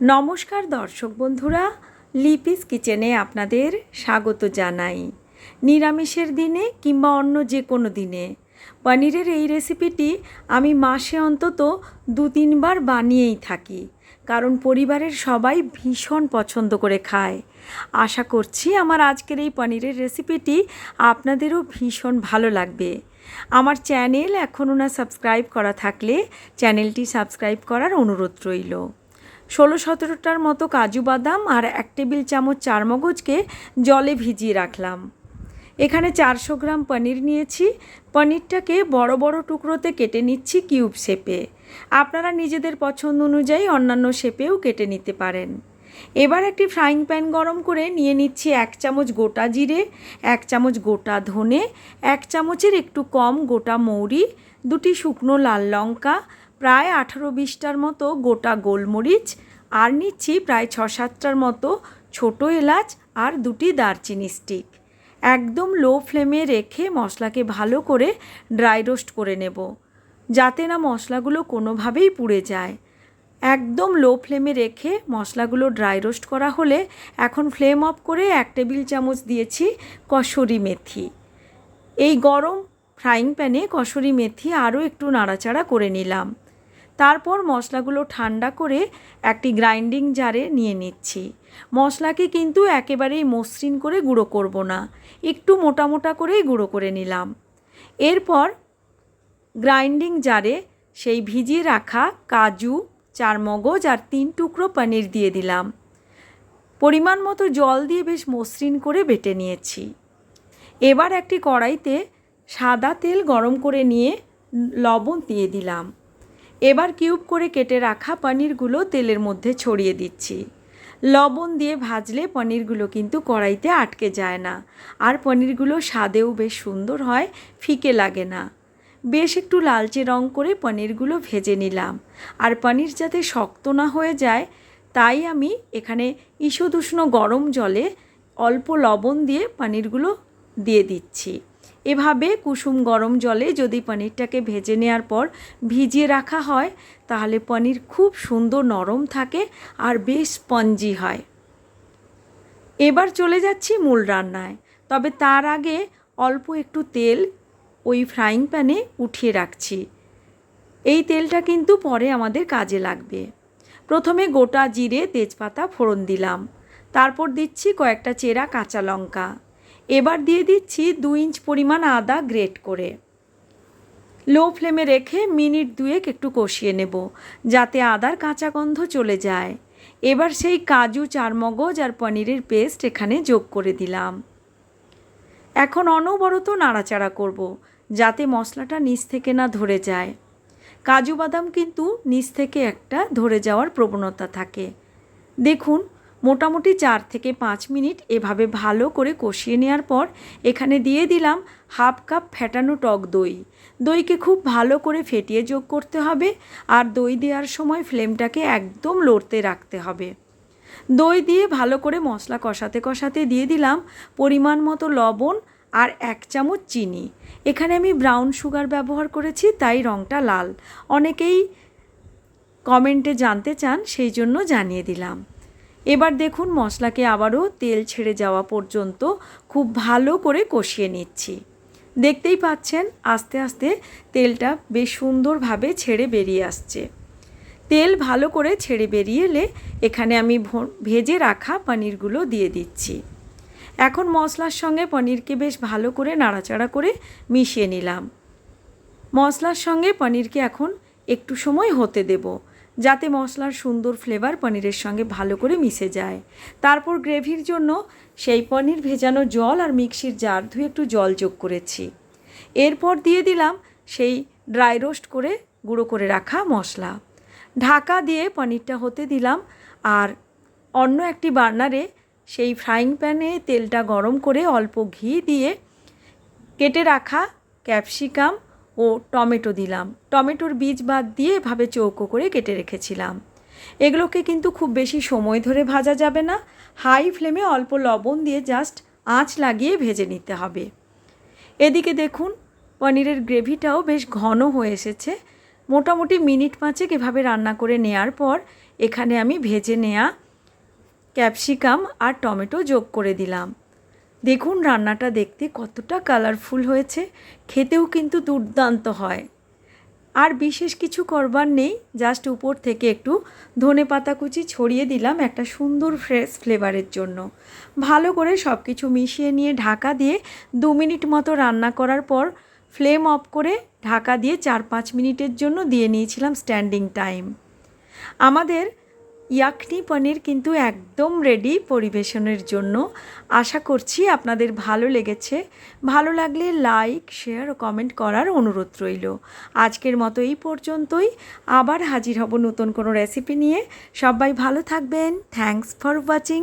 নমস্কার দর্শক বন্ধুরা, লিপিস কিচেনে আপনাদের স্বাগত জানাই। নিরামিষের দিনে কিংবা অন্য যে কোনো দিনে, পনিরের এই রেসিপিটি আমি মাসে অন্তত দু তিনবার বানিয়েই থাকি, কারণ পরিবারের সবাই ভীষণ পছন্দ করে খায়। আশা করছি আমার আজকের এই পনিরের রেসিপিটি আপনাদেরও ভীষণ ভালো লাগবে। আমার চ্যানেল এখনও না সাবস্ক্রাইব করা থাকলে চ্যানেলটি সাবস্ক্রাইব করার অনুরোধ রইল। ষোলো সতেরোটার মতো কাজু বাদাম আর এক টেবিল চামচ চারমগজকে জলে ভিজিয়ে রাখলাম। এখানে চারশো গ্রাম পনির নিয়েছি। পনিরটাকে বড় বড় টুকরোতে কেটে নিচ্ছি কিউব শেপে। আপনারা নিজেদের পছন্দ অনুযায়ী অন্যান্য শেপেও কেটে নিতে পারেন। এবার একটি ফ্রাইং প্যান গরম করে নিয়ে নিচ্ছি এক চামচ গোটা জিরে, এক চামচ গোটা ধনে, এক চামচের একটু কম গোটা মৌরি, দুটি শুকনো লাল লঙ্কা প্রায় আঠারো বিশটার মতো গোটা গোলমরিচ, আর নিচ্ছি প্রায় ছ সাতটার মতো ছোটো এলাচ আর দুটি দারচিনি স্টিক একদম লো ফ্লেমে রেখে মশলাকে ভালো করে ড্রাই রোস্ট করে নেব, যাতে না মশলাগুলো কোনোভাবেই পুড়ে যায়। একদম লো ফ্লেমে রেখে মশলাগুলো ড্রাই রোস্ট করা হলে এখন ফ্লেম অফ করে এক টেবিল চামচ দিয়েছি কসুরি মেথি। এই গরম ফ্রাইং প্যানে কসুরি মেথি আরও একটু নাড়াচাড়া করে নিলাম। তারপর মশলাগুলো ঠান্ডা করে একটি গ্রাইন্ডিং জারে নিয়ে নিচ্ছি। মশলাকে কিন্তু একেবারেই মসৃণ করে গুঁড়ো করব না, একটু মোটা মোটা করেই গুঁড়ো করে নিলাম। এরপর গ্রাইন্ডিং জারে সেই ভিজিয়ে রাখা কাজু চার মগজ আর তিন টুকরো পনির দিয়ে দিলাম। পরিমাণ মতো জল দিয়ে বেশ মসৃণ করে বেটে নিয়েছি। এবার একটি কড়াইতে সাদা তেল গরম করে নিয়ে লবণ দিয়ে দিলাম। এবার কিউব করে কেটে রাখা পনিরগুলো তেলের মধ্যে ছড়িয়ে দিচ্ছি। লবণ দিয়ে ভাজলে পনিরগুলো কিন্তু কড়াইতে আটকে যায় না। আর পনিরগুলো স্বাদেও বেশ সুন্দর হয়, ফিকে লাগে না। বেশ একটু লালচে রং করে পনিরগুলো ভেজে নিলাম। আর পনির যাতে শক্ত না হয়ে যায়, তাই আমি এখানে ঈষদুষ্ণ গরম জলে অল্প লবণ দিয়ে পনিরগুলো দিয়ে দিচ্ছি। এভাবে কুসুম গরম জলে যদি পনিরটাকে ভেজে নেওয়ার পর ভিজিয়ে রাখা হয়, তাহলে পনির খুব সুন্দর নরম থাকে আর বেশ স্পঞ্জি হয়। এবার চলে যাচ্ছি মূল রান্নায়। তবে তার আগে অল্প একটু তেল ওই ফ্রাইং প্যানে উঠিয়ে রাখছি। এই তেলটা কিন্তু পরে আমাদের কাজে লাগবে। প্রথমে গোটা জিরে তেজপাতা ফোড়ন দিলাম। তারপর দিচ্ছি কয়েকটা চেরা কাঁচা লঙ্কা। এবার দিয়ে দিচ্ছি দু ইঞ্চ পরিমাণ আদা গ্রেট করে। লো ফ্লেমে রেখে মিনিট দুয়েক একটু কষিয়ে নেব, যাতে আদার কাঁচা গন্ধ চলে যায়। এবার সেই কাজু, চারমগজ আর পনিরের পেস্ট এখানে যোগ করে দিলাম। এখন অনবরত নাড়াচাড়া করব, যাতে মশলাটা নিচ থেকে না ধরে যায়। কাজু বাদাম কিন্তু নিচ থেকে একটা ধরে যাওয়ার প্রবণতা থাকে। দেখুন মোটামুটি চার থেকে পাঁচ মিনিট এভাবে ভালো করে কষিয়ে নেওয়ার পর এখানে দিয়ে দিলাম হাফ কাপ ফ্যাটানো টক দই। দইকে খুব ভালো করে ফেটিয়ে যোগ করতে হবে আর দই দেওয়ার সময় ফ্লেমটাকে একদম লড়তে রাখতে হবে। দই দিয়ে ভালো করে মশলা কষাতে কষাতে দিয়ে দিলাম পরিমাণ মতো লবণ আর এক চামচ চিনি। এখানে আমি ব্রাউন সুগার ব্যবহার করেছি, তাই রঙটা লাল। অনেকেই কমেন্টে জানতে চান, সেই জন্য জানিয়ে দিলাম। এবার দেখুন মশলাকে আবারও তেল ছেড়ে যাওয়া পর্যন্ত খুব ভালো করে কষিয়ে নিচ্ছি। দেখতেই পাচ্ছেন, আস্তে আস্তে তেলটা বেশ সুন্দরভাবে ছেড়ে বেরিয়ে আসছে। তেল ভালো করে ছেড়ে বেরিয়ে এলে এখানে আমি ভেজে রাখা পনিরগুলো দিয়ে দিচ্ছি। এখন মশলার সঙ্গে পনিরকে বেশ ভালো করে নাড়াচাড়া করে মিশিয়ে নিলাম। মশলার সঙ্গে পনিরকে এখন একটু সময় হতে দেবো। যাতে মশলার সুন্দর ফ্লেভার পনিরের সঙ্গে ভালো করে মিশে যায়। তারপর গ্রেভির জন্য সেই পনির ভেজানো জল আর মিক্সির জার ধুয়ে একটু জল যোগ করেছি। এরপর দিয়ে দিলাম সেই ড্রাই রোস্ট করে গুঁড়ো করে রাখা মশলা। ঢাকা দিয়ে পনিরটা হতে দিলাম আর অন্য একটি বার্নারে সেই ফ্রাইং প্যানে তেলটা গরম করে অল্প ঘি দিয়ে কেটে রাখা ক্যাপসিকাম ও টমেটো দিলাম। টমেটোর বীজ বাদ দিয়ে এভাবে চৌকো করে কেটে রেখেছিলাম। এগুলোকে কিন্তু খুব বেশি সময় ধরে ভাজা যাবে না। হাই ফ্লেমে অল্প লবণ দিয়ে জাস্ট আঁচ লাগিয়ে ভেজে নিতে হবে। এদিকে দেখুন, পনিরের গ্রেভিটাও বেশ ঘন হয়ে এসেছে। মোটামুটি মিনিট পাঁচেক এভাবে রান্না করে নেয়ার পর এখানে আমি ভেজে নেয়া ক্যাপসিকাম আর টমেটো যোগ করে দিলাম। দেখুন রান্নাটা দেখতে কতটা কালারফুল হয়েছে, খেতেও কিন্তু দুর্দান্ত হয়। আর বিশেষ কিছু করবার নেই জাস্ট উপর থেকে একটু ধনে পাতা কুচি ছড়িয়ে দিলাম একটা সুন্দর ফ্রেশ ফ্লেভারের জন্য। ভালো করে সব কিছু মিশিয়ে নিয়ে ঢাকা দিয়ে দু মিনিট মতো রান্না করার পর ফ্লেম অফ করে ঢাকা দিয়ে চার পাঁচ মিনিটের জন্য দিয়ে নিয়েছিলাম স্ট্যান্ডিং টাইম আমাদের ইয়াকনি পনির কিন্তু একদম রেডি পরিবেশনের জন্য। আশা করছি আপনাদের ভালো লেগেছে। ভালো লাগলে লাইক শেয়ার ও কমেন্ট করার অনুরোধ রইল। আজকের মতো এই পর্যন্তই। আবার হাজির হব নতুন কোনো রেসিপি নিয়ে। সবাই ভালো থাকবেন। Thanks for watching